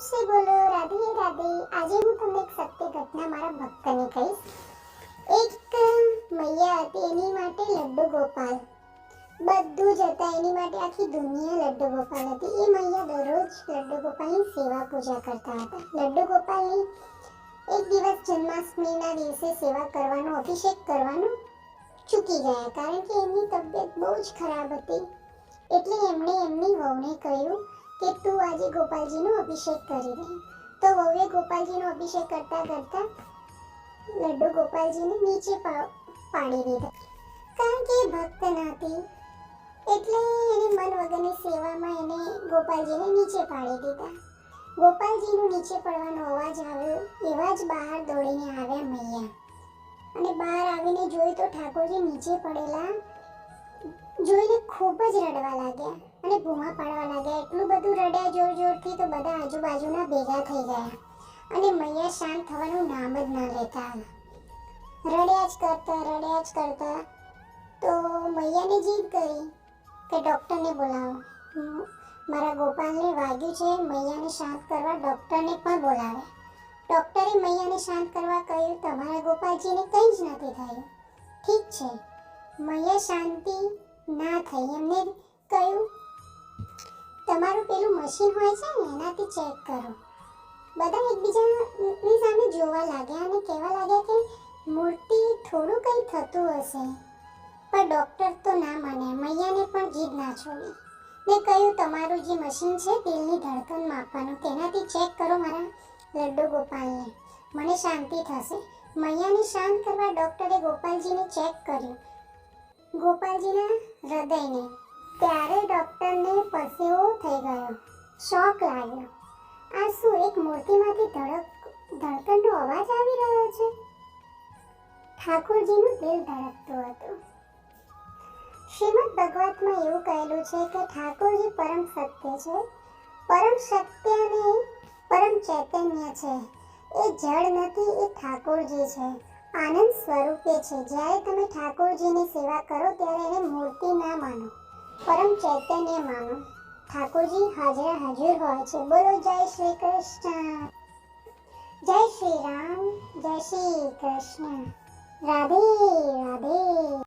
સે બોલો, રાધે રાધે. આજે હું તમને એક સત્ય ઘટના મારા ભક્તની કહીશ. એક મૈયા હતી, એની માટે લડ્ડુ ગોપાલ. બધું જ હતા એની માટે, આખી દુનિયા લડ્ડુ ગોપાલ હતી. એ મૈયા દરરોજ લડ્ડુ ગોપાલની સેવા પૂજા કરતા હતા. લડ્ડુ ગોપાલની એક દિવસ જન્માષ્ટમીના દિવસે સેવા કરવાનો, અભિષેક કરવાનો ચૂકી ગયા. કારણ કે એમની તબિયત બહુ જ ખરાબ હતી. એટલે એમણે એમની વહુને કહ્યું કે તું આજે ગોપાલજીનો અભિષેક કરી દે તો વહુએ ગોપાલજીનો અભિષેક કરતા કરતા લડ્ડુ ગોપાલજીને નીચે પાડી દીધા. કારણ કે ભક્ત નહોતી એટલે એને મન વગરની સેવામાં એને ગોપાલજીને નીચે પાડી દીધા. ગોપાલજીનું નીચે પડવાનો અવાજ આવ્યો એવા જ બહાર દોડીને આવ્યા મૈયા. અને બહાર આવીને જોયું તો ઠાકોરજી નીચે પડેલા જોઈને ખૂબ જ રડવા લાગ્યા અને બૂમા પાડવા લાગ્યા. એટલું બધું રડ્યા જોર જોરથી તો બધા આજુબાજુના ભેગા થઈ ગયા. અને મૈયા શાંત થવાનું નામ જ ના લેતા. રડ્યા જ કરતા, રડ્યા જ કરતા તો મૈયાને જીદ કરી કે ડૉક્ટરને બોલાવો. મારા ગોપાલને વાગ્યું છે, મૈયાને શાંત કરવા ડૉક્ટરને પણ બોલાવે. ડૉક્ટરે મૈયાને શાંત કરવા કહ્યું, તમારા ગોપાલજીને કંઈ જ નથી થયું. ઠીક છે. મૈયા શાંતિ. ના થઈ એમને કહ્યું. તમારું પેલું મશીન હોય છે ને, એનાથી ચેક કરો. બધા એકબીજાની સામે જોવા લાગ્યા અને કહેવા લાગ્યા કે, મૂર્તિ થોડું કંઈ થતું હશે. પણ ડૉક્ટર તો ના માને, મૈયાને પણ જીદ ના છોડી. ને કહ્યું, તમારું જે મશીન છે દિલની ધડકન માપવાનું, તેનાથી ચેક કરો મારા લડ્ડુ ગોપાલને. મને શાંતિ થશે. મૈયાને શાંત કરવા ડૉક્ટરે ગોપાલજીને ચેક કર્યું. ગોપાલજીના હૃદયને. ત્યારે ડૉક્ટરને પરસેવો થઈ ગયો. શોક લાગ્યો. આ શું એક મૂર્તિમાંથી ધડક ધડકનનો અવાજ આવી રહ્યો છે? ઠાકોરજીનું દિલ ધડકતું હતું. શ્રીમદ ભગવતમાં એવું કહેલું છે કે ઠાકોરજી પરમ સત્ય છે, પરમ સત્ય અને પરમ ચૈતન્ય છે. એ જળ નથી, એ ઠાકોરજી છે. આનંદ સ્વરૂપે છે. જ્યારે તમે ઠાકોરજીની સેવા કરો ત્યારે એને મૂર્તિ ના માનો, પરમ ચૈતન્ય માનો. ઠાકોરજી હાજરા હાજર હોય છે. બોલો જય શ્રી કૃષ્ણ. જય શ્રી રામ, જય શ્રી કૃષ્ણ. રાધે રાધે.